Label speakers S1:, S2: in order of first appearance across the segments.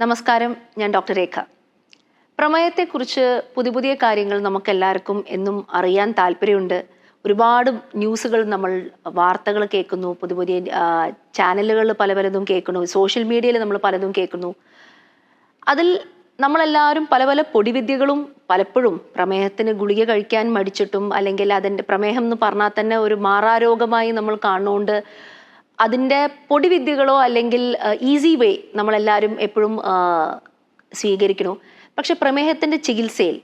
S1: നമസ്കാരം ഞാൻ ഡോക്ടർ രേഖ. പ്രമേയത്തെക്കുറിച്ച് പുതിയ പുതിയ കാര്യങ്ങൾ നമുക്കെല്ലാവർക്കും എന്നും അറിയാൻ താല്പര്യമുണ്ട്. ഒരുപാട് ന്യൂസുകൾ നമ്മൾ വാർത്തകൾ കേൾക്കുന്നു പുതിയ പുതിയ ചാനലുകൾ പല പലതും കേൾക്കുന്നു സോഷ്യൽ മീഡിയയിൽ നമ്മൾ പലതും കേൾക്കുന്നു. അതിൽ നമ്മളെല്ലാവരും പല പല പൊടിവിദ്യകളും പലപ്പോഴും പ്രമേഹത്തിന് ഗുളിക കഴിക്കാൻ മടിച്ചിട്ടും അല്ലെങ്കിൽ അതിന്റെ പ്രമേഹം എന്ന് പറഞ്ഞാൽ തന്നെ ഒരു മാറാരോഗമായി നമ്മൾ കാണുന്നതുകൊണ്ട് അതിന്റെ പൊടിവിദ്യകളോ അല്ലെങ്കിൽ ഈസി വേ നമ്മളെല്ലാവരും എപ്പോഴും സ്വീകരിക്കണോ പക്ഷെ പ്രമേഹത്തിന്റെ ചികിത്സയിൽ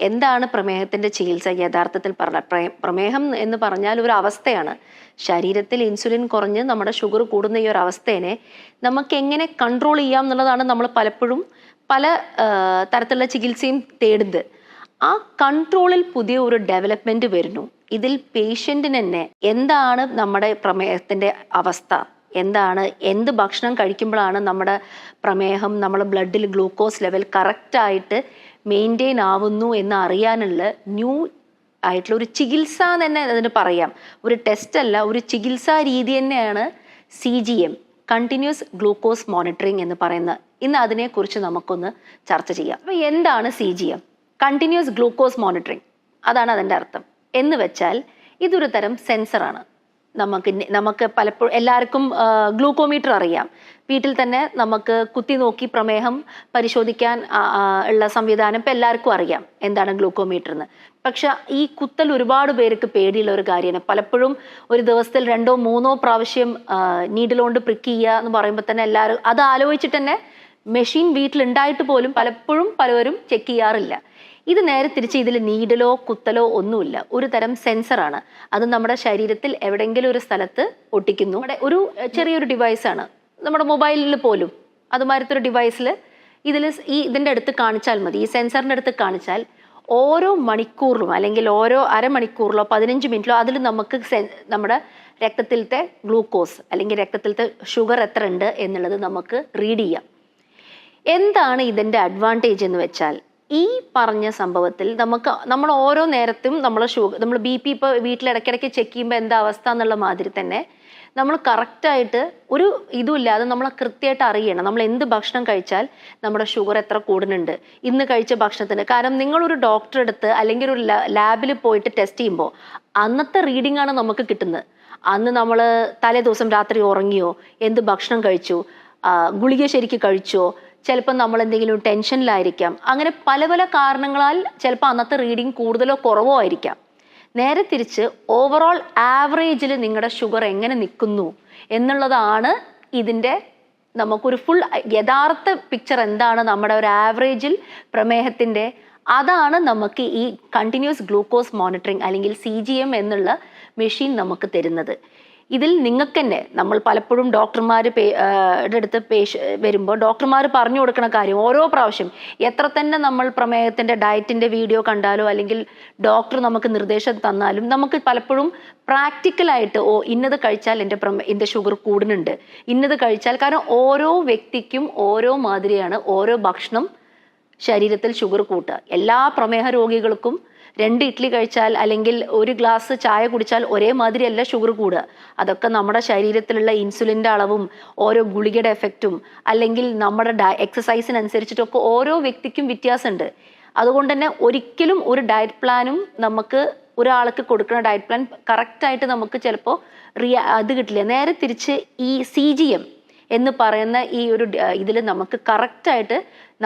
S1: എന്താണ് പ്രമേഹത്തിന്റെ ചികിത്സ യഥാർത്ഥത്തിൽ പറഞ്ഞ പ്രേ- പ്രമേഹം എന്ന് പറഞ്ഞാൽ ഒരു അവസ്ഥയാണ്. ശരീരത്തിൽ ഇൻസുലിൻ കുറഞ്ഞ് നമ്മുടെ ഷുഗർ കൂടുന്ന ഈ ഒരു അവസ്ഥേനെ നമുക്ക് എങ്ങനെ കൺട്രോൾ ചെയ്യാം എന്നുള്ളതാണ് നമ്മൾ പലപ്പോഴും പല തരത്തിലുള്ള ചികിത്സയും തേടുന്നത്. ആ കൺട്രോളിൽ പുതിയ ഒരു ഡെവലപ്മെന്റ് വരുന്നു. ഇതിൽ പേഷ്യന്റിന് തന്നെ എന്താണ് നമ്മുടെ പ്രമേഹത്തിന്റെ അവസ്ഥ? എന്താണ്? എന്ത് ഭക്ഷണം കഴിക്കുമ്പോഴാണ് നമ്മുടെ പ്രമേഹം നമ്മുടെ ബ്ലഡിൽ ഗ്ലൂക്കോസ് ലെവൽ കറക്റ്റായിട്ട് മെയിന്റെയിൻ ആവുന്നു എന്ന് അറിയാനുള്ള ന്യൂ ആയിട്ടുള്ള ഒരു ചികിത്സ തന്നെ അതിന് പറയാം. ഒരു ടെസ്റ്റ് അല്ല ഒരു ചികിത്സാ രീതി തന്നെയാണ് C G M continuous glucose monitoring എന്ന് പറയുന്നത്. ഇന്ന് അതിനെക്കുറിച്ച് നമുക്കൊന്ന് ചർച്ച ചെയ്യാം. അപ്പോൾ എന്താണ് C G M continuous glucose monitoring അതാണ് അതിന്റെ അർത്ഥം. എന്ന് വെച്ചാൽ ഇതൊരു തരം സെൻസറാണ്. നമുക്ക് നമുക്ക് പലപ്പോഴും എല്ലാവർക്കും ഗ്ലൂക്കോമീറ്റർ അറിയാം. വീട്ടിൽ തന്നെ നമുക്ക് കുത്തി നോക്കി പ്രമേഹം പരിശോധിക്കാൻ ഉള്ള സംവിധാനം ഇപ്പം എല്ലാവർക്കും അറിയാം എന്താണ് ഗ്ലൂക്കോമീറ്റർ എന്ന് പക്ഷെ ഈ കുത്തൽ ഒരുപാട് പേർക്ക് പേടിയുള്ള ഒരു കാര്യമാണ്. പലപ്പോഴും ഒരു ദിവസത്തിൽ രണ്ടോ മൂന്നോ പ്രാവശ്യം നീഡിലോണ്ട് പ്രിക്ക് ചെയ്യുക എന്ന് പറയുമ്പോൾ തന്നെ എല്ലാവരും അത് ആലോചിച്ചിട്ട് തന്നെ മെഷീൻ വീട്ടിലുണ്ടായിട്ട് പോലും പലപ്പോഴും പലവരും ചെക്ക് ചെയ്യാറില്ല. ഇത് നേരെ തിരിച്ച് ഇതിൽ നീഡലോ കുത്തലോ ഒന്നുമില്ല. ഒരു തരം സെൻസറാണ് അത് നമ്മുടെ ശരീരത്തിൽ എവിടെയെങ്കിലും ഒരു സ്ഥലത്ത് ഒട്ടിക്കുന്നു. നമ്മുടെ ഒരു ചെറിയൊരു ഡിവൈസാണ് നമ്മുടെ മൊബൈലിൽ പോലും. അതുമാതിരത്തെ ഒരു ഡിവൈസിൽ ഇതിൽ ഈ ഇതിന്റെ അടുത്ത് കാണിച്ചാൽ മതി. ഈ സെൻസറിന്റെ അടുത്ത് കാണിച്ചാൽ ഓരോ മണിക്കൂറിലും അല്ലെങ്കിൽ ഓരോ അരമണിക്കൂറിലോ പതിനഞ്ച് മിനിറ്റിലോ അതിൽ നമുക്ക് നമ്മുടെ രക്തത്തിലത്തെ ഗ്ലൂക്കോസ് അല്ലെങ്കിൽ രക്തത്തിലത്തെ ഷുഗർ എത്ര ഉണ്ട് എന്നുള്ളത് നമുക്ക് റീഡ് ചെയ്യാം. എന്താണ് ഇതിന്റെ അഡ്വാന്റേജ് എന്ന് വെച്ചാൽ? ഈ പറഞ്ഞ സംഭവത്തിൽ നമുക്ക് നമ്മൾ ഓരോ നേരത്തും നമ്മൾ ഷുഗർ നമ്മൾ ബി പി ഇപ്പോൾ വീട്ടിൽ ഇടയ്ക്കിടയ്ക്ക് ചെക്ക് ചെയ്യുമ്പോൾ എന്താ അവസ്ഥ എന്നുള്ള മാതിരി തന്നെ നമ്മൾ കറക്റ്റായിട്ട് ഒരു ഇതുമില്ലാതെ നമ്മൾ കൃത്യമായിട്ട് അറിയണം. നമ്മൾ എന്ത് ഭക്ഷണം കഴിച്ചാൽ നമ്മുടെ ഷുഗർ എത്ര കൂടുന്നുണ്ട്. ഇന്ന് കഴിച്ച ഭക്ഷണത്തിന് കാരണം നിങ്ങളൊരു ഡോക്ടറെ അടുത്ത് അല്ലെങ്കിൽ ഒരു ലാബിൽ പോയിട്ട് ടെസ്റ്റ് ചെയ്യുമ്പോൾ അന്നത്തെ റീഡിംഗ് ആണ് നമുക്ക് കിട്ടുന്നത്. അന്ന് നമ്മൾ തലേ ദിവസം രാത്രി ഉറങ്ങിയോ എന്ത് ഭക്ഷണം കഴിച്ചു ഗുളിക ശരിക്ക് കഴിച്ചോ ചിലപ്പോൾ നമ്മൾ എന്തെങ്കിലും ടെൻഷനിലായിരിക്കാം. അങ്ങനെ പല പല കാരണങ്ങളാൽ ചിലപ്പോൾ അന്നത്തെ റീഡിങ് കൂടുതലോ കുറവോ ആയിരിക്കാം. നേരെ തിരിച്ച് ഓവറോൾ ആവറേജിൽ നിങ്ങളുടെ ഷുഗർ എങ്ങനെ നിൽക്കുന്നു എന്നുള്ളതാണ് ഇതിന്റെ നമുക്കൊരു ഫുൾ യഥാർത്ഥ പിക്ചർ എന്താണ് നമ്മുടെ ഒരു ആവറേജിൽ പ്രമേഹത്തിന്റെ. അതാണ് നമുക്ക് ഈ കണ്ടിന്യൂസ് ഗ്ലൂക്കോസ് മോണിറ്ററിങ് അല്ലെങ്കിൽ സി എന്നുള്ള മെഷീൻ നമുക്ക് തരുന്നത്. ഇതിൽ നിങ്ങൾക്ക് തന്നെ നമ്മൾ പലപ്പോഴും ഡോക്ടർമാർ അടുത്ത് പേഷ വരുമ്പോൾ ഡോക്ടർമാർ പറഞ്ഞു കൊടുക്കുന്ന കാര്യം ഓരോ പ്രാവശ്യം എത്ര തന്നെ നമ്മൾ പ്രമേഹത്തിന്റെ ഡയറ്റിന്റെ വീഡിയോ കണ്ടാലോ അല്ലെങ്കിൽ ഡോക്ടർ നമുക്ക് നിർദ്ദേശം തന്നാലും നമുക്ക് പലപ്പോഴും പ്രാക്ടിക്കലായിട്ട് ഓ ഇന്നത് കഴിച്ചാൽ എന്റെ പ്രമേ എന്റെ ഷുഗർ കൂടുന്നുണ്ട്. ഇന്നത് കഴിച്ചാൽ കാരണം ഓരോ വ്യക്തിക്കും ഓരോ മാതിരിയാണ് ഓരോ ഭക്ഷണം ശരീരത്തിൽ ഷുഗർ കൂട്ടുക. എല്ലാ പ്രമേഹ രോഗികൾക്കും രണ്ട് ഇഡ്ഡലി കഴിച്ചാൽ അല്ലെങ്കിൽ ഒരു ഗ്ലാസ് ചായ കുടിച്ചാൽ ഒരേ മാതിരിയല്ല ഷുഗർ കൂടുക. അതൊക്കെ നമ്മുടെ ശരീരത്തിലുള്ള ഇൻസുലിന്റെ അളവും ഓരോ ഗുളികയുടെ എഫക്റ്റും അല്ലെങ്കിൽ നമ്മുടെ ഡയ എക്സസൈസിനനുസരിച്ചിട്ടൊക്കെ ഓരോ വ്യക്തിക്കും വ്യത്യാസമുണ്ട്. അതുകൊണ്ട് തന്നെ ഒരിക്കലും ഒരു ഡയറ്റ് പ്ലാനും നമുക്ക് ഒരാൾക്ക് കൊടുക്കുന്ന ഡയറ്റ് പ്ലാൻ കറക്റ്റായിട്ട് നമുക്ക് ചിലപ്പോൾ റിയ അത് കിട്ടില്ല. നേരെ തിരിച്ച് ഈ സി ജി എം എന്ന് പറയുന്ന ഈ ഒരു ഇതിൽ നമുക്ക് കറക്റ്റായിട്ട്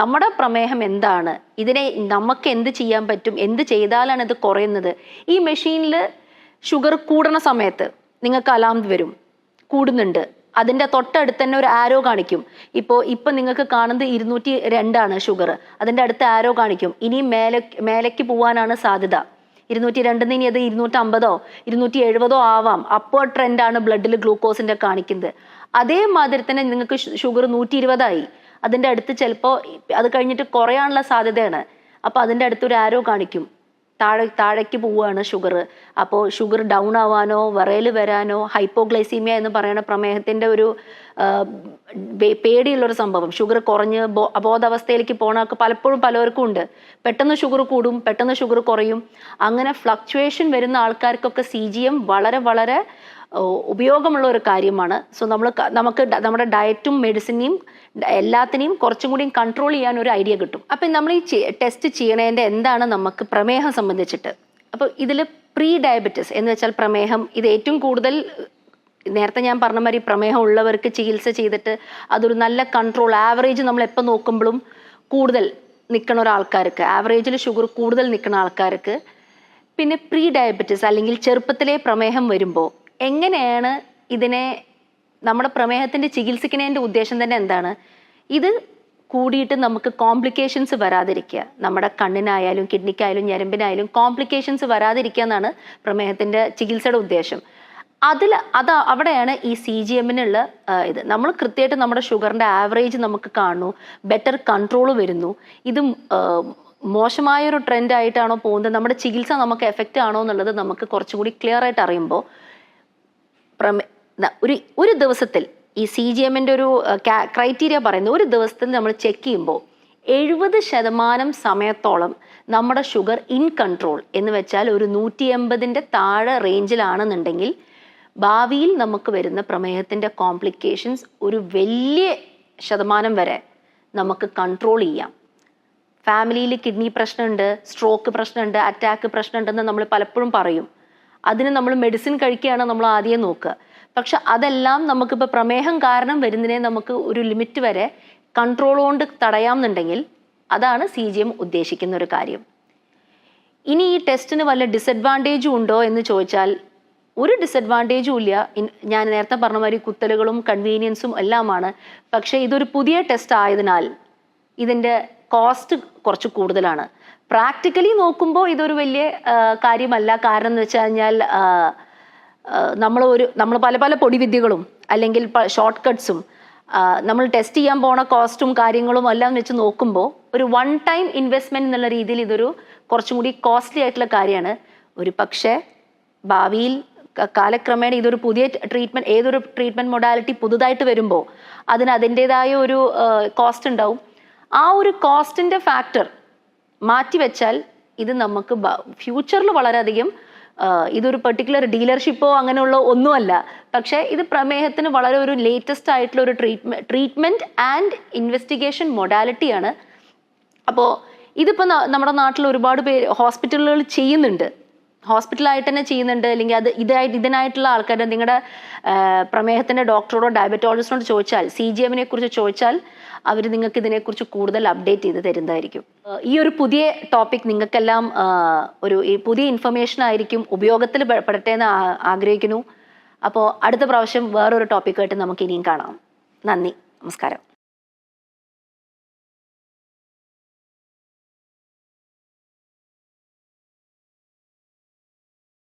S1: നമ്മുടെ പ്രമേഹം എന്താണ്? ഇതിനെ നമുക്ക് എന്ത് ചെയ്യാൻ പറ്റും? എന്ത് ചെയ്താലാണ് ഇത് കുറയുന്നത്? ഈ മെഷീനിൽ ഷുഗർ കൂടണ സമയത്ത് നിങ്ങൾക്ക് അലാം വരും. കൂടുന്നുണ്ട്. അതിന്റെ തൊട്ടടുത്ത് തന്നെ ഒരു ആരോ കാണിക്കും. ഇപ്പോൾ ഇപ്പം നിങ്ങൾക്ക് കാണുന്നത് ഇരുന്നൂറ്റി രണ്ടാണ് ഷുഗർ. അതിന്റെ അടുത്ത് ആരോ കാണിക്കും. ഇനി മേലെ മേലേക്ക് പോകാനാണ് സാധ്യത. ഇരുന്നൂറ്റി രണ്ടിൽ ഇനി അത് ഇരുന്നൂറ്റി അമ്പതോ ഇരുന്നൂറ്റി എഴുപതോ ആവാം. അപ്പോൾ ട്രെൻഡാണ് ബ്ലഡിൽ ഗ്ലൂക്കോസിന്റെ കാണിക്കുന്നത്. അതേമാതിരി തന്നെ നിങ്ങൾക്ക് ഷുഗർ നൂറ്റി ഇരുപതായി അതിന്റെ അടുത്ത് ചിലപ്പോൾ അത് കഴിഞ്ഞിട്ട് കുറയാനുള്ള സാധ്യതയാണ്. അപ്പോൾ അതിന്റെ അടുത്ത് ഒരു ആരോ കാണിക്കും. താഴെ താഴേക്ക് പോവുകയാണ് ഷുഗർ. അപ്പോൾ ഷുഗർ ഡൗൺ ആവാനോ വിറയൽ വരാനോ ഹൈപ്പോഗ്ലൈസീമിയ എന്ന് പറയുന്ന പ്രമേഹത്തിന്റെ ഒരു പേടിയുള്ളൊരു സംഭവം. ഷുഗർ കുറഞ്ഞ് അബോധാവസ്ഥയിലേക്ക് പോകണമൊക്കെ പലപ്പോഴും പലവർക്കും ഉണ്ട്. പെട്ടെന്ന് ഷുഗർ കൂടും പെട്ടെന്ന് ഷുഗർ കുറയും. അങ്ങനെ ഫ്ലക്ച്വേഷൻ വരുന്ന ആൾക്കാർക്കൊക്കെ സി വളരെ വളരെ ഉപയോഗമുള്ള ഒരു കാര്യമാണ്. സോ നമ്മൾ നമുക്ക് നമ്മുടെ ഡയറ്റും മെഡിസിനെയും എല്ലാത്തിനെയും കുറച്ചും കൂടി കൺട്രോൾ ചെയ്യാൻ ഒരു ഐഡിയ കിട്ടും. അപ്പം നമ്മൾ ഈ ടെസ്റ്റ് ചെയ്യണതിന്റെ എന്താണ് നമുക്ക് പ്രമേഹം സംബന്ധിച്ചിട്ട്? അപ്പോൾ ഇതിൽ പ്രീ ഡയബറ്റിസ് എന്ന് വെച്ചാൽ പ്രമേഹം ഇത് ഏറ്റവും കൂടുതൽ നേരത്തെ ഞാൻ പറഞ്ഞ മാതിരി പ്രമേഹം ഉള്ളവർക്ക് ചികിത്സ ചെയ്തിട്ട് അതൊരു നല്ല കൺട്രോൾ ആവറേജ് നമ്മൾ എപ്പോൾ നോക്കുമ്പോഴും കൂടുതൽ നിൽക്കണ ഒരാൾക്കാർക്ക് ആവറേജിൽ ഷുഗർ കൂടുതൽ നിൽക്കുന്ന ആൾക്കാർക്ക്. പിന്നെ പ്രീ ഡയബറ്റിസ് അല്ലെങ്കിൽ ചെറുപ്പത്തിലെ പ്രമേഹം വരുമ്പോൾ എങ്ങനെയാണ് ഇതിനെ നമ്മുടെ പ്രമേഹത്തിന്റെ ചികിത്സിക്കുന്നതിന്റെ ഉദ്ദേശം തന്നെ എന്താണ്? ഇത് കൂടിയിട്ട് നമുക്ക് കോംപ്ലിക്കേഷൻസ് വരാതിരിക്കുക. നമ്മുടെ കണ്ണിനായാലും കിഡ്നിക്കായാലും ഞരമ്പിനായാലും കോംപ്ലിക്കേഷൻസ് വരാതിരിക്കുക എന്നാണ് പ്രമേഹത്തിന്റെ ചികിത്സയുടെ ഉദ്ദേശം. അതിൽ അത് അവിടെയാണ് ഈ സി ജി എമ്മിനുള്ള ഇത്. നമ്മൾ കൃത്യമായിട്ട് നമ്മുടെ ഷുഗറിന്റെ ആവറേജ് നമുക്ക് കാണുന്നു. ബെറ്റർ കൺട്രോൾ വരുന്നു. ഇത് മോശമായ ഒരു ട്രെൻഡ് ആയിട്ടാണോ പോകുന്നത്? നമ്മുടെ ചികിത്സ നമുക്ക് എഫക്റ്റ് ആണോ എന്നുള്ളത് നമുക്ക് കുറച്ചുകൂടി ക്ലിയർ ആയിട്ട് അറിയുമ്പോൾ ഒരു ഒരു ദിവസത്തിൽ ഈ സി ജി എമ്മിന്റെ ഒരു ക്രൈറ്റീരിയ പറയുന്നത് ഒരു ദിവസത്തിൽ നമ്മൾ ചെക്ക് ചെയ്യുമ്പോൾ എഴുപത് ശതമാനം സമയത്തോളം നമ്മുടെ ഷുഗർ ഇൻ കൺട്രോൾ എന്ന് വെച്ചാൽ ഒരു നൂറ്റി എൺപതിന്റെ താഴെ റേഞ്ചിലാണെന്നുണ്ടെങ്കിൽ ഭാവിയിൽ നമുക്ക് വരുന്ന പ്രമേഹത്തിന്റെ കോംപ്ലിക്കേഷൻസ് ഒരു വലിയ ശതമാനം വരെ നമുക്ക് കൺട്രോൾ ചെയ്യാം. ഫാമിലിയിൽ കിഡ്നി പ്രശ്നമുണ്ട് സ്ട്രോക്ക് പ്രശ്നമുണ്ട് അറ്റാക്ക് പ്രശ്നമുണ്ടെന്ന് നമ്മൾ പലപ്പോഴും പറയും. അതിന് നമ്മൾ മെഡിസിൻ കഴിക്കുകയാണ് നമ്മൾ ആദ്യം നോക്കുക. പക്ഷെ അതെല്ലാം നമുക്കിപ്പോൾ പ്രമേഹം കാരണം വരുന്നതിനെ നമുക്ക് ഒരു ലിമിറ്റ് വരെ കൺട്രോൾ കൊണ്ട് തടയാമെന്നുണ്ടെങ്കിൽ അതാണ് സി ജി എം ഉദ്ദേശിക്കുന്ന ഒരു കാര്യം. ഇനി ഈ ടെസ്റ്റിന് വല്ല ഡിസഡ്വാന്റേജും ഉണ്ടോ എന്ന് ചോദിച്ചാൽ ഒരു ഡിസഡ്വാന്റേജും ഇല്ല. ഞാൻ നേരത്തെ പറഞ്ഞ മാതിരി കുത്തലുകളും കൺവീനിയൻസും എല്ലാമാണ്. പക്ഷേ ഇതൊരു പുതിയ ടെസ്റ്റ് ആയതിനാൽ ഇതിന്റെ കോസ്റ്റ് കുറച്ച് കൂടുതലാണ്. പ്രാക്ടിക്കലി നോക്കുമ്പോൾ ഇതൊരു വലിയ കാര്യമല്ല. കാരണം എന്ന് വെച്ച് കഴിഞ്ഞാൽ നമ്മൾ ഒരു നമ്മൾ പല പല പൊടിവിദ്യകളും അല്ലെങ്കിൽ ഷോർട്ട് കട്ട്സും നമ്മൾ ടെസ്റ്റ് ചെയ്യാൻ പോണ കോസ്റ്റും കാര്യങ്ങളും എല്ലാം വെച്ച് നോക്കുമ്പോൾ ഒരു വൺ ടൈം ഇൻവെസ്റ്റ്മെന്റ് എന്നുള്ള രീതിയിൽ ഇതൊരു കുറച്ചും കൂടി കോസ്റ്റ്ലി ആയിട്ടുള്ള കാര്യമാണ്. ഒരു പക്ഷേ ഭാവിയിൽ കാലക്രമേണ ഇതൊരു പുതിയ ട്രീറ്റ്മെന്റ് ഏതൊരു ട്രീറ്റ്മെന്റ് മൊഡാലിറ്റി പുതുതായിട്ട് വരുമ്പോൾ അതിന് അതിന്റെതായ ഒരു കോസ്റ്റ് ഉണ്ടാവും. ആ ഒരു കോസ്റ്റിന്റെ ഫാക്ടർ മാറ്റിവെച്ചാൽ ഇത് നമുക്ക് ഫ്യൂച്ചറിൽ വളരെയധികം ഇതൊരു പെർട്ടിക്കുലർ ഡീലർഷിപ്പോ അങ്ങനെയുള്ള ഒന്നുമല്ല. പക്ഷേ ഇത് പ്രമേഹത്തിന് വളരെ ഒരു ലേറ്റസ്റ്റ് ആയിട്ടുള്ള ഒരു ട്രീറ്റ്മെന്റ് ട്രീറ്റ്മെന്റ് ആൻഡ് ഇൻവെസ്റ്റിഗേഷൻ മൊഡാലിറ്റിയാണ് അപ്പോൾ ഇതിപ്പോൾ നമ്മുടെ നാട്ടിൽ ഒരുപാട് പേര് ഹോസ്പിറ്റലുകൾ ചെയ്യുന്നുണ്ട്. ഹോസ്പിറ്റലായിട്ട് തന്നെ ചെയ്യുന്നുണ്ട്. അല്ലെങ്കിൽ അത് ഇതായിട്ട് ഇതിനായിട്ടുള്ള ആൾക്കാർ നിങ്ങളുടെ പ്രമേഹത്തിന്റെ ഡോക്ടറോടോ ഡയബറ്റോളജിസ്റ്റിനോട് ചോദിച്ചാൽ സി ജി എമ്മിനെ കുറിച്ച് ചോദിച്ചാൽ അവർ നിങ്ങൾക്ക് ഇതിനെക്കുറിച്ച് കൂടുതൽ അപ്ഡേറ്റ് ചെയ്ത് തരുന്നതായിരിക്കും. ഈ ഒരു പുതിയ ടോപ്പിക് നിങ്ങൾക്കെല്ലാം ഒരു പുതിയ ഇൻഫർമേഷൻ ആയിരിക്കും ഉപയോഗത്തിൽ പെടട്ടെ എന്ന് ആഗ്രഹിക്കുന്നു. അപ്പോൾ അടുത്ത പ്രാവശ്യം വേറൊരു ടോപ്പിക്കായിട്ട് നമുക്ക് ഇനിയും കാണാം. നന്ദി. നമസ്കാരം.